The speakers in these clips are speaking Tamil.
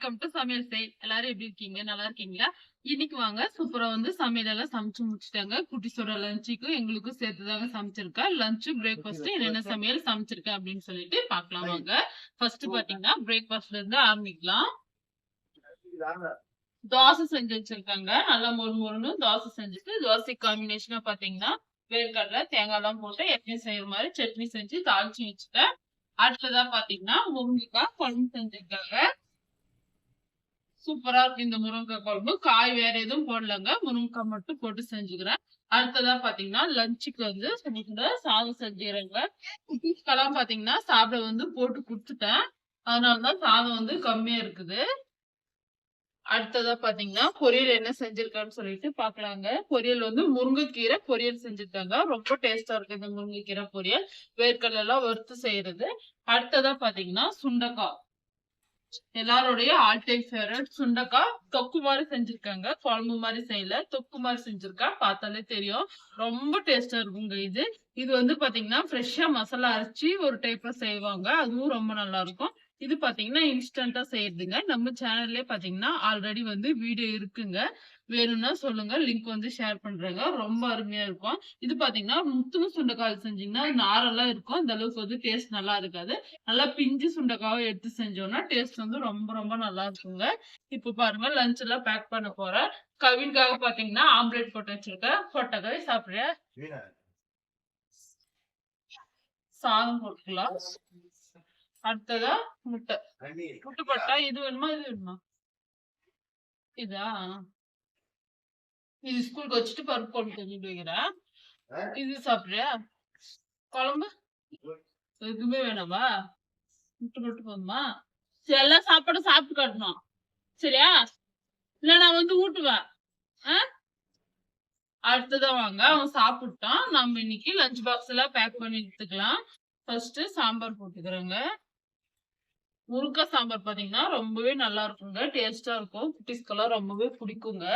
வெல்கம் டு சமையல் செய் எல்லாரும் எப்படி இருக்கீங்க? நல்லா இருக்கீங்களா? இன்னைக்கு வாங்க சூப்பரா வந்து சமையல் எல்லாம் சமைச்சு முடிச்சிட்டாங்க. குட்டிஸோட லஞ்சுக்கும் எங்களுக்கும் சேர்த்துதாங்க சமைச்சிருக்கா. லஞ்சு பிரேக்ஃபாஸ்ட் என்னென்ன சமையல் சமைச்சிருக்கேன் அப்படின்னு சொல்லிட்டு பார்க்கலாம் வாங்க. ஃபர்ஸ்ட் பாத்தீங்கன்னா பிரேக்ஃபாஸ்ட்ல இருந்து ஆரம்பிக்கலாம். தோசை செஞ்சு வச்சிருக்காங்க. நல்லா மொறு மொறுன்னு தோசை செஞ்சுட்டு தோசை காம்பினேஷனா பாத்தீங்கன்னா வேர்க்கடலை தேங்காய் எல்லாம் போட்டு எப்பயும் செய்யற மாதிரி சட்னி செஞ்சு தாளிச்சு வச்சுட்டேன். அடுத்ததா பாத்தீங்கன்னா முருங்கைக்காய் குழம்பு செஞ்சிருக்காங்க. சூப்பரா இருக்கு இந்த முருங்கைக்காய் குழம்பு. காய் வேற எதுவும் போடலங்க. முருங்கைக்காய் மட்டும் போட்டு செஞ்சுக்கிறேன். அடுத்ததா பாத்தீங்கன்னா லஞ்சுக்கு வந்து கூட சாதம் செஞ்சுக்கிறேங்க. குட்டீஸ்க்கெல்லாம் பாத்தீங்கன்னா சாப்பிட வந்து போட்டு கொடுத்துட்டேன். அதனாலதான் சாதம் வந்து கம்மியா இருக்குது. அடுத்ததா பாத்தீங்கன்னா பொரியல் என்ன செஞ்சிருக்கான்னு சொல்லிட்டு பாக்கலாங்க. பொரியல் வந்து முருங்கைக்கீரை பொரியல் செஞ்சிருக்காங்க. ரொம்ப டேஸ்டா இருக்கு இந்த முருங்கைக்கீரை பொரியல். வேர்க்கடலாம் வறுத்து செய்யறது. அடுத்ததா பாத்தீங்கன்னா சுண்டக்காய். எல்லாருடைய ஆல் டைம் ஃபேவரட் சுண்டக்காய் தொக்கு மாதிரி செஞ்சிருக்காங்க. குழம்பு மாதிரி செய்யல. தொக்கு மாதிரி செஞ்சிருக்கா. பார்த்தாலே தெரியும். ரொம்ப டேஸ்டா இருக்குங்க இது. இது வந்து பாத்தீங்கன்னா ஃப்ரெஷ்ஷா மசாலா அரைச்சி ஒரு டைப்ல செய்வாங்க. அதுவும் ரொம்ப நல்லா இருக்கும். இது பாத்தீங்கன்னா இன்ஸ்டன்டா செய்யறதுங்க. நம்ம சேனல்லே பாத்தீங்கன்னா ஆல்ரெடி வந்து வீடியோ இருக்குங்க. வேணும்னா சொல்லுங்க லிங்க் வந்து ஷேர் பண்றேங்க. ரொம்ப அருமையா இருக்கும். இது பாத்தீங்கன்னா முத்துணு சுண்டைக்காய் செஞ்சீங்கன்னா நாரெல்லாம் இருக்கும். இந்த அளவுக்கு வந்து டேஸ்ட் நல்லா இருக்காது. நல்லா பிஞ்சு சுண்டைக்காவை எடுத்து செஞ்சோம்னா டேஸ்ட் வந்து ரொம்ப ரொம்ப நல்லா இருக்குங்க. இப்ப பாருங்க லஞ்ச் எல்லாம் பேக் பண்ண போறேன். கவின்காக பாத்தீங்கன்னா ஆம்லேட் போட்டு வச்சிருக்கேன். பொட்டக்காய் சாப்பிடுறேன். சாதம் போட்டுக்கலாம். அடுத்ததா முட்டை. முட்டை போட்டா இது வேணுமா இது வேணுமா? இதா? இது ஸ்கூலுக்கு வச்சுட்டு பருப்பு போட்டு செஞ்சுட்டு வைக்கிறேன் இது சாப்பிடுறியா? குழம்பு? எதுவுமே வேணாமா? முட்டை மட்டும் போதுமா? சரி எல்லா சாப்பாடும் சாப்பிட்டு காட்டணும். சரியா? இல்ல நான் வந்து ஊட்டுவேன் ஆ? அடுத்ததா வாங்க. அவன் சாப்பிட்டான். நம்ம இன்னைக்கு லஞ்ச் பாக்ஸ் எல்லாம் பேக் பண்ணி எடுத்துக்கலாம். ஃபர்ஸ்ட் சாம்பார் போட்டுக்கிறேங்க. முருங்கை சாம்பார் பாத்தீங்கன்னா ரொம்பவே நல்லா இருக்குங்க. டேஸ்டா இருக்கும். குட்டீஸ்க்கெல்லாம் ரொம்பவே பிடிக்குங்க.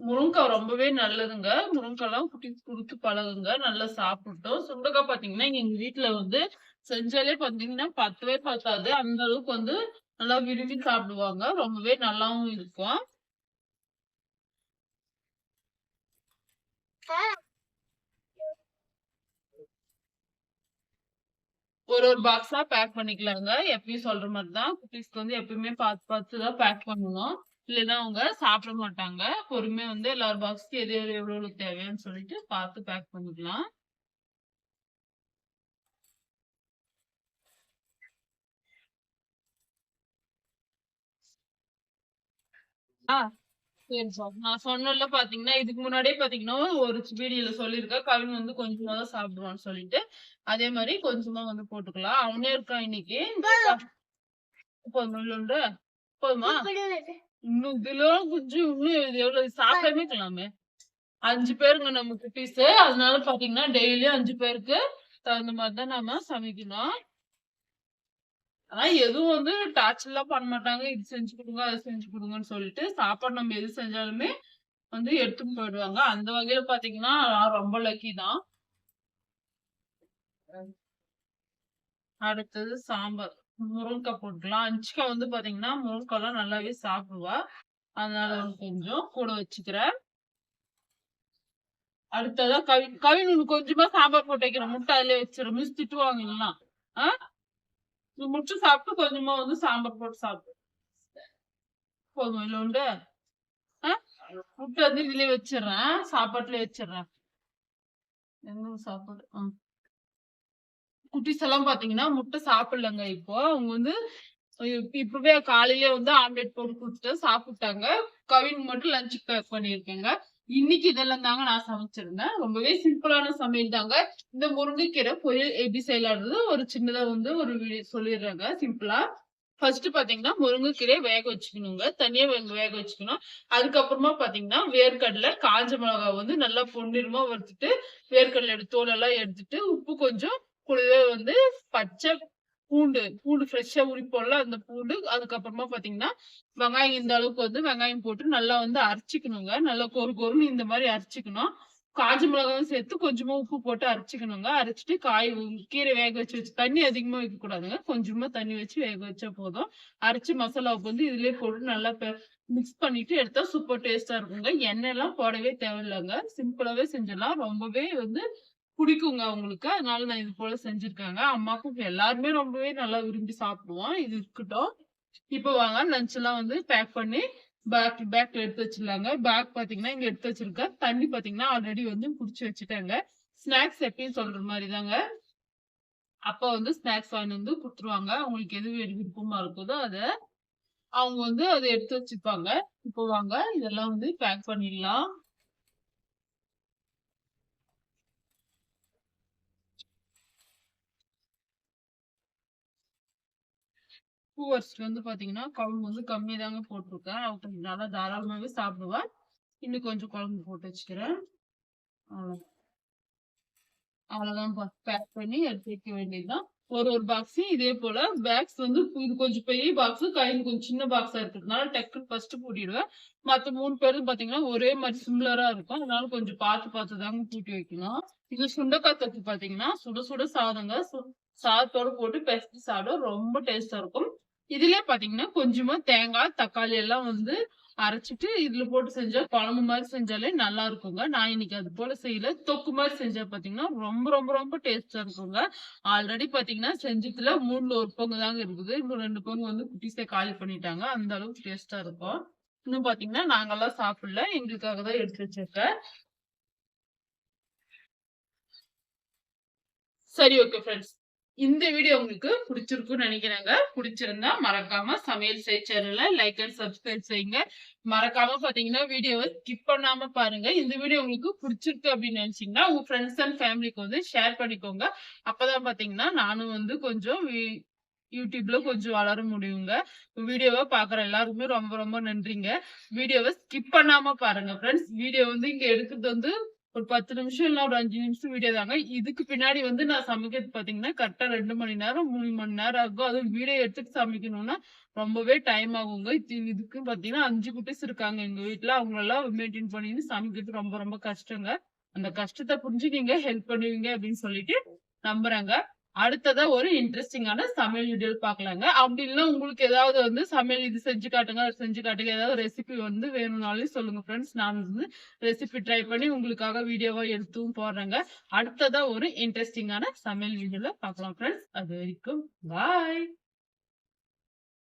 முருங்காய் ரொம்பவே நல்லதுங்க. முருங்கைக்காய்லாம் குட்டி கொடுத்து பழகுங்க. நல்லா சாப்பிட்டோம். சுண்டக்காய் பாத்தீங்கன்னா எங்க வீட்டுல வந்து செஞ்சாலே பாத்தீங்கன்னா பத்தவே பத்தாது. அந்த அளவுக்கு வந்து நல்லா விரும்பி சாப்பிடுவாங்க. ரொம்பவே நல்லாவும் இருக்கும். ஒரு ஒரு பாக்ஸா பேக் பண்ணிக்கலாங்க. எப்பயும் சொல்ற மாதிரி தான் குட்டீஸ்க்கு வந்து எப்பயுமே பார்த்து பார்த்து தான் பேக் பண்ணணும். இல்லைன்னா அவங்க சாப்பிட மாட்டாங்க. பொறுமையா வந்து எல்லாரும் பாக்ஸ்க்கு எது எது எவ்வளவு தேவைன்னு சொல்லிட்டு பார்த்து பேக் பண்ணிக்கலாம். ஆ. நான் சொன்னல பாத்தீங்கன்னா இதுக்கு முன்னாடியே பாத்தீங்கன்னா ஒரு வீடியோல சொல்லியிருக்கேன் கவின் வந்து கொஞ்சமா தான் சாப்பிடுவான்னு சொல்லிட்டு. அதே மாதிரி கொஞ்சமா வந்து போட்டுக்கலாம். அவனே இருக்கான் இன்னைக்கு. போதுமா. போதுமா இன்னும் இதுல கொஞ்சம் இன்னும் எவ்வளவு? சாப்பிடவே இருக்கலாமே. அஞ்சு பேருங்க நம்ம குட்டீஸ் அதனால பாத்தீங்கன்னா டெய்லியும் அஞ்சு பேருக்கு தகுந்த மாதிரி தான் நாம சமைக்கணும். ஆனா எதுவும் வந்து டார்ச்சர் எல்லாம் பண்ண மாட்டாங்க. இது செஞ்சு கொடுங்க அது செஞ்சு கொடுங்கன்னு சொல்லிட்டு சாப்பாடு நம்ம எது செஞ்சாலுமே வந்து எடுத்துன்னு போயிடுவாங்க. அந்த வகையில பாத்தீங்கன்னா நான் ரொம்ப லக்கி தான். அடுத்தது சாம்பார். முருங்கைக்காய் போட்டுக்கலாம். அஞ்சுக்கா வந்து பாத்தீங்கன்னா முருங்கைக்காய்லாம் நல்லாவே சாப்பிடுவா. அதனால கொஞ்சம் கூட வச்சுக்கிறேன். அடுத்ததா கவி கவின் கொஞ்சமா சாம்பார் போட்டு வைக்கிறேன். முட்டை அதுல வச்சிடும் மிஸ் திட்டுவாங்க முடிச்சு முட்டை சாப்பிட்டு கொஞ்சமா வந்து சாம்பார் போட்டு சாப்பிடு போதும் இல்ல உண்டு முட்டை வந்து இதுலயே வச்சிடுறேன் சாப்பாட்டுல வச்சிடுறேன் எங்க சாப்பாடு குட்டிஸ் எல்லாம் பாத்தீங்கன்னா முட்டை சாப்பிடலங்க இப்போ அவங்க வந்து இப்பவே காலையில வந்து ஆம்லெட் போட்டு கொடுத்துட்டு சாப்பிட்டாங்க கவின் மட்டும் லஞ்ச் பேக் பண்ணியிருக்கேங்க இன்னைக்கு இதெல்லாம் தாங்க நான் சமைச்சிருந்தேன். ரொம்பவே சிம்பிளான சமையல் தாங்க. இந்த முருங்கைக்கீரை பொரியல் எப்படி செய்யலான்றது ஒரு சின்னதா வந்து ஒரு வீடியோ சொல்லிடுறாங்க. சிம்பிளா ஃபர்ஸ்ட் பாத்தீங்கன்னா முருங்கைக்கீரையை வேக வச்சுக்கணுங்க. தனியா வேக வச்சுக்கணும். அதுக்கப்புறமா பாத்தீங்கன்னா வேர்க்கடலை காஞ்ச மிளகாய் வந்து நல்லா பொன்னிறமா வறுத்துட்டு வேர்க்கடலை எடுத்து தோலெல்லாம் எடுத்துட்டு உப்பு கொஞ்சம் கூடவே வந்து பச்சை பூண்டு பூண்டு ஃப்ரெஷ்ஷா உரிப்போம்ல அந்த பூண்டு. அதுக்கப்புறமா பாத்தீங்கன்னா வெங்காயம் இந்த அளவுக்கு வந்து வெங்காயம் போட்டு நல்லா வந்து அரைச்சிக்கணுங்க. நல்லா கொரு கொருன்னு இந்த மாதிரி அரைச்சிக்கணும். காஞ்ச மிளகாவும் சேர்த்து கொஞ்சமா உப்பு போட்டு அரைச்சிக்கணுங்க. அரைச்சிட்டு காய் கீரை வேக வச்சு வச்சு தண்ணி அதிகமா வைக்க கூடாதுங்க. கொஞ்சமா தண்ணி வச்சு வேக வச்சா போதும். அரைச்சு மசாலாவுக்கு வந்து இதுலயே போட்டு நல்லா மிக்ஸ் பண்ணிட்டு எடுத்தா சூப்பர் டேஸ்டா இருக்குங்க. எண்ணெய் எல்லாம் போடவே தேவையில்லைங்க. சிம்பிளாவே செஞ்சிடலாம். ரொம்பவே வந்து பிடிக்குங்க அவங்களுக்கு. அதனால நான் இது போல செஞ்சிருக்காங்க. அம்மாக்கும் எல்லாருமே ரொம்பவே நல்லா விரும்பி சாப்பிடுவோம். இது இருக்கட்டும். இப்போ வாங்க லஞ்ச் எல்லாம் வந்து பேக் பண்ணி பேக் பேக்ல எடுத்து வச்சிடலாங்க. பேக் பாத்தீங்கன்னா இங்க எடுத்து வச்சிருக்கேன். தண்ணி பாத்தீங்கன்னா ஆல்ரெடி வந்து குடிச்சு வச்சுட்டாங்க. ஸ்நாக்ஸ் எப்பயும் சொல்ற மாதிரி தாங்க அப்பா வந்து ஸ்நாக்ஸ் வாங்கி வந்து கொடுத்துருவாங்க. அவங்களுக்கு எது வேறு விருப்பமா இருக்குதோ அதை அவங்க வந்து அதை எடுத்து வச்சுப்பாங்க. இப்போ வாங்க இதெல்லாம் வந்து பேக் பண்ணிடலாம். பூவரிசில வந்து பாத்தீங்கன்னா குழம்பு வந்து கம்மி தாங்க போட்டிருக்கேன். அவ கொஞ்சம் நல்லா தாராளமாகவே சாப்பிடுவேன். இன்னும் கொஞ்சம் குழம்பு போட்டு வச்சுக்கிறேன். அவ்வளவு அவ்வளவுதான் பேக் பண்ணி எடுத்து வைக்க வேண்டியதுதான். ஒரு ஒரு பாக்ஸையும் இதே போல பேக்ஸ் வந்து இது கொஞ்சம் பெரிய பாக்ஸ் கையில் கொஞ்சம் சின்ன பாக்ஸா இருக்கிறதுனால டக்குன்னு ஃபர்ஸ்ட் பூட்டிடுவேன். மற்ற மூணு பேரும் பாத்தீங்கன்னா ஒரே மாதிரி சிம்லராக இருக்கும். அதனால கொஞ்சம் பார்த்து பார்த்து தாங்க பூட்டி வைக்கணும். இது சுண்டக்காய் பார்த்தீங்கன்னா பாத்தீங்கன்னா சுட சுட சாதங்க சு- சாதத்தோட போட்டு பெசஞ்சு சாப்பிட ரொம்ப டேஸ்டா இருக்கும். இதுல பாத்தீங்கன்னா கொஞ்சமா தேங்காய் தக்காளி எல்லாம் வந்து அரைச்சிட்டு இதுல போட்டு செஞ்சா குழம்பு மாதிரி செஞ்சாலே நல்லா இருக்குங்க. நான் இன்னைக்கு அது போல செய்யல. தொக்கு மாதிரி செஞ்சா பாத்தீங்கன்னா ரொம்ப ரொம்ப ரொம்ப டேஸ்டா இருக்குங்க. ஆல்ரெடி பாத்தீங்கன்னா செஞ்சதுல மூணுல ஒரு பொங்கு தாங்க இருக்குது. இன்னும் ரெண்டு பொங்கு வந்து குட்டிஸே காலி பண்ணிட்டாங்க. அந்த அளவுக்கு டேஸ்டா இருக்கும். இன்னும் பாத்தீங்கன்னா நாங்கெல்லாம் சாப்பிடல. எங்களுக்காக தான் எடுத்து வச்சிருக்கேன். சரி ஓகே ஃப்ரெண்ட்ஸ் இந்த வீடியோ உங்களுக்கு பிடிச்சிருக்கும்னு நினைக்கிறேங்க. பிடிச்சிருந்தா மறக்காம சமையல் செய் சேனல லைக் அண்ட் சப்ஸ்கிரைப் செய்யுங்க. மறக்காம பாத்தீங்கன்னா வீடியோவை ஸ்கிப் பண்ணாம பாருங்க. இந்த வீடியோ உங்களுக்கு பிடிச்சிருக்கு அப்படின்னு நினைச்சீங்கன்னா உங்க ஃப்ரெண்ட்ஸ் அண்ட் ஃபேமிலிக்கு வந்து ஷேர் பண்ணிக்கோங்க. அப்பதான் பாத்தீங்கன்னா நானும் வந்து கொஞ்சம் யூடியூப்ல கொஞ்சம் வளர முடியுங்க. வீடியோவை பாக்குற எல்லாருக்குமே ரொம்ப ரொம்ப நன்றிங்க. வீடியோவை ஸ்கிப் பண்ணாம பாருங்க ஃப்ரெண்ட்ஸ் வீடியோ வந்து இங்க எடுக்கிறது வந்து ஒரு பத்து நிமிஷம் இல்ல ஒரு அஞ்சு நிமிஷம் வீடியோ தாங்க. இதுக்கு பின்னாடி வந்து நான் சமைக்கிறது பாத்தீங்கன்னா கரெக்டா ரெண்டு மணி நேரம் மூணு மணி நேரம் ஆகும். அதுவும் வீடியோ எடுத்துட்டு சமைக்கணும்னா ரொம்பவே டைம் ஆகுங்க. இதுக்கு பாத்தீங்கன்னா அஞ்சு குட்டிஸ் இருக்காங்க எங்க வீட்டுல அவங்க எல்லாம் மெயின்டைன் பண்ணி சமைக்கிறது ரொம்ப ரொம்ப கஷ்டங்க. அந்த கஷ்டத்தை புரிஞ்சு நீங்க ஹெல்ப் பண்ணுவீங்க அப்படின்னு சொல்லிட்டு நம்புறேங்க. அடுத்ததா ஒரு இன்ட்ரெஸ்டிங்கான சமையல் வீடியோ பார்க்கலாங்க. அப்படி இல்லைன்னா உங்களுக்கு ஏதாவது வந்து சமையல் இது செஞ்சு காட்டுங்க செஞ்சு காட்டுங்க. ஏதாவது ரெசிபி வந்து வேணும்னாலும் சொல்லுங்க ஃப்ரெண்ட்ஸ் நான் வந்து ரெசிபி ட்ரை பண்ணி உங்களுக்காக வீடியோவா எடுத்தும் போடுறேங்க அடுத்ததா ஒரு இன்ட்ரெஸ்டிங்கான சமையல் வீடியோல பார்க்கலாம் ஃப்ரெண்ட்ஸ் அது வரைக்கும் பாய்